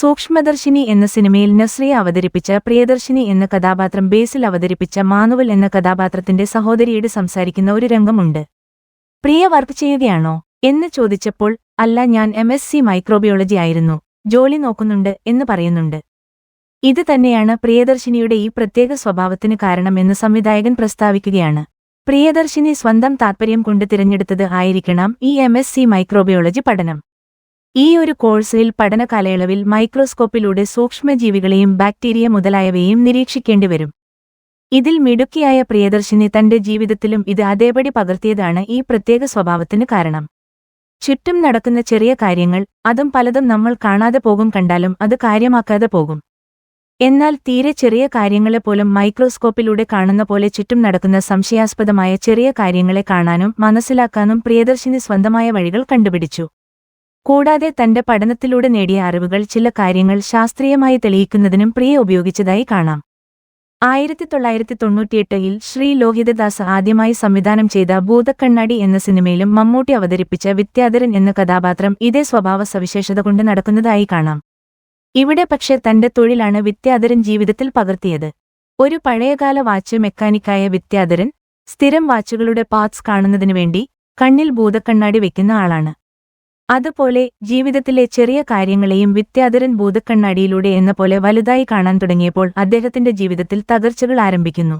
സൂക്ഷ്മദർശിനി എന്ന സിനിമയിൽ നസ്രിയ അവതരിപ്പിച്ച പ്രിയദർശിനി എന്ന കഥാപാത്രം ബേസിൽ അവതരിപ്പിച്ച മാനുവൽ എന്ന കഥാപാത്രത്തിന്റെ സഹോദരിയോട് സംസാരിക്കുന്ന ഒരു രംഗമുണ്ട്. പ്രിയ വർക്ക് ചെയ്യുകയാണോ? എന്ന് ചോദിച്ചപ്പോൾ അല്ല ഞാൻ എം എസ് സി മൈക്രോബയോളജി ആയിരുന്നു ജോലി നോക്കുന്നുണ്ട് എന്ന് പറയുന്നുണ്ട്. ഇത് തന്നെയാണ് പ്രിയദർശിനിയുടെ ഈ പ്രത്യേക സ്വഭാവത്തിന് കാരണമെന്ന് സംവിധായകൻ പ്രസ്താവിക്കുകയാണ്. പ്രിയദർശിനി സ്വന്തം താത്പര്യം കൊണ്ട് തിരഞ്ഞെടുത്തത് ആയിരിക്കണം ഈ എം എസ് സി മൈക്രോബയോളജി പഠനം. ഈ ഒരു കോഴ്സിൽ പഠന കാലയളവിൽ മൈക്രോസ്കോപ്പിലൂടെ സൂക്ഷ്മജീവികളെയും ബാക്ടീരിയ മുതലായവയും നിരീക്ഷിക്കേണ്ടിവരും. ഇതിൽ മിടുക്കിയായ പ്രിയദർശിനി തന്റെ ജീവിതത്തിലും ഇത് അതേപടി പകർത്തിയതാണ് ഈ പ്രത്യേക സ്വഭാവത്തിന് കാരണം. ചുറ്റും നടക്കുന്ന ചെറിയ കാര്യങ്ങൾ അതും പലതും നമ്മൾ കാണാതെ പോകും കണ്ടാലും അത് കാര്യമാക്കാതെ പോകും. എന്നാൽ തീരെ ചെറിയ കാര്യങ്ങളെപ്പോലും മൈക്രോസ്കോപ്പിലൂടെ കാണുന്ന പോലെ ചുറ്റും നടക്കുന്ന സംശയാസ്പദമായ ചെറിയ കാര്യങ്ങളെ കാണാനും മനസ്സിലാക്കാനും പ്രിയദർശിനി സ്വന്തമായ വഴികൾ കണ്ടുപിടിച്ചു. കൂടാതെ തന്റെ പഠനത്തിലൂടെ നേടിയ അറിവുകൾ ചില കാര്യങ്ങൾ ശാസ്ത്രീയമായി തെളിയിക്കുന്നതിനും പ്രിയ ഉപയോഗിച്ചതായി കാണാം. ആയിരത്തി തൊള്ളായിരത്തി തൊണ്ണൂറ്റിയെട്ടിൽ ശ്രീ ലോഹിതദാസ് ആദ്യമായി സംവിധാനം ചെയ്ത ഭൂതക്കണ്ണാടി എന്ന സിനിമയിലും മമ്മൂട്ടി അവതരിപ്പിച്ച വിദ്യാധരൻ എന്ന കഥാപാത്രം ഇതേ സ്വഭാവ സവിശേഷത കൊണ്ട് നടക്കുന്നതായി കാണാം. ഇവിടെ പക്ഷേ തന്റെ തൊഴിലാണ് വിദ്യാധരൻ ജീവിതത്തിൽ പകർത്തിയത്. ഒരു പഴയകാല വാച്ച് മെക്കാനിക്കായ വിദ്യാധരൻ സ്ഥിരം വാച്ചുകളുടെ പാർട്സ് കാണുന്നതിനു വേണ്ടി കണ്ണിൽ ഭൂതക്കണ്ണാടി വെക്കുന്ന ആളാണ്. അതുപോലെ ജീവിതത്തിലെ ചെറിയ കാര്യങ്ങളെയും വിദ്യാധരൻ ഭൂതക്കണ്ണാടിയിലൂടെ എന്ന പോലെ വലുതായി കാണാൻ തുടങ്ങിയപ്പോൾ അദ്ദേഹത്തിന്റെ ജീവിതത്തിൽ തകർച്ചകൾ ആരംഭിക്കുന്നു.